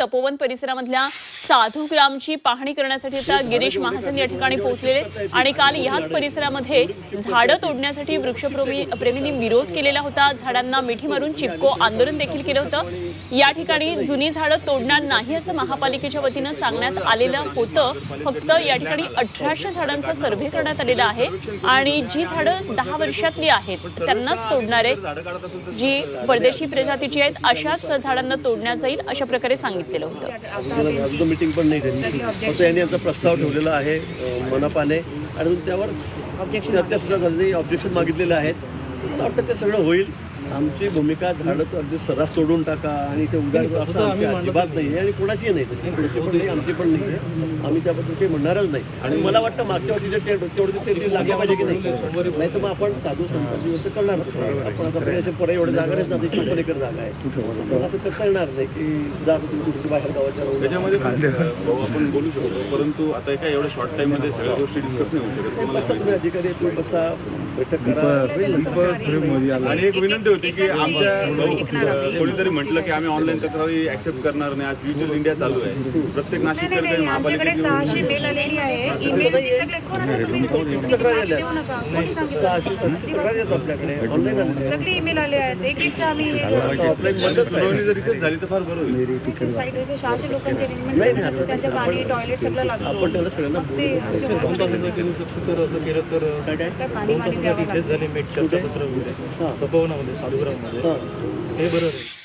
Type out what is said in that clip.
तपोवन परिसरामधल्या साधू ग्रामची पाहणी करण्यासाठी आता गिरीश महाजन या ठिकाणी पोहोचलेले आणि काल याच परिसरामध्ये झाडं तोडण्यासाठी वृक्षप्रेमी प्रेमींनी विरोध केलेला होता. झाडांना मिठी मारून चिपको आंदोलन देखील केलं होतं. या ठिकाणी जुनी झाडं तोडणार नाही असं महापालिकेच्या वतीनं सांगण्यात आलेलं होतं. फक्त या ठिकाणी अठराशे झाडांचा सर्व्हे करण्यात आलेला आहे. आणि जी झाडं दहा वर्षातली आहेत त्यांनाच तोडणार आहे जी परदेशी प्रजातीची आहेत अशाच झाडांना तोडण्यात जाईल अशा प्रकारे सांगितलेलं होतं. मिटिंग पण नाही झाली. फक्त यांनी आमचा प्रस्ताव ठेवलेला आहे मनपाने. आणि त्यावर चर्चा सुद्धा झाली ऑब्जेक्शन मागितलेले आहेत. मला वाटतं ते सगळं होईल. आमची भूमिका झाडं तर अगदी सर्रास तोडून टाका आणि ते उदार असं आमची अजिबात नाही. आहे आणि कोणाची नाही तशी. कोणाची पण नाही आमची पण नाही. आहे आम्ही त्याबद्दल काही म्हणणारच नाही. आणि मला वाटतं मागच्या वर्षी जे टेंट तेवढे ते ते लागले पाहिजे की नाही? नाही तर मग आपण साधू संतांची गोष्ट करणार आपण आता पुणे पुढे एवढे जागा नाही जाते शंभर एकर जागा आहे. असं करता येणार नाही की जा तुम्ही कुठे बाहेर गावाच्या. त्याच्यामध्ये आपण बोलू शकतो. परंतु आता एका एवढ्या शॉर्ट टाइममध्ये सगळ्या गोष्टी डिस्कस नाही होऊ शकत. तुम्ही अधिकारी तुम्ही बसा बैठक करा. आणि एक विनंती होती की आमच्या कोणीतरी म्हटलं की आम्ही ऑनलाईन तक्रारी ऍक्सेप्ट करणार नाही. आज फ्युचर इंडिया चालू आहे. प्रत्येक नाशिक आमच्याकडे सहाशे मेल आलेली आहे. ईमेलची सगळे सगळे ईमेल आले आहेत. एक एक आम्ही सुनावणी जर इथेच झाली तर फार बरं होईल. साईडचे सहाशे लोकांचे नाही, झाले. असं त्यांच्या पाणी टॉयलेट सगळं मग तर तर द्यावं लागतं. हां. साधुग्राममध्ये हां बरं आहे.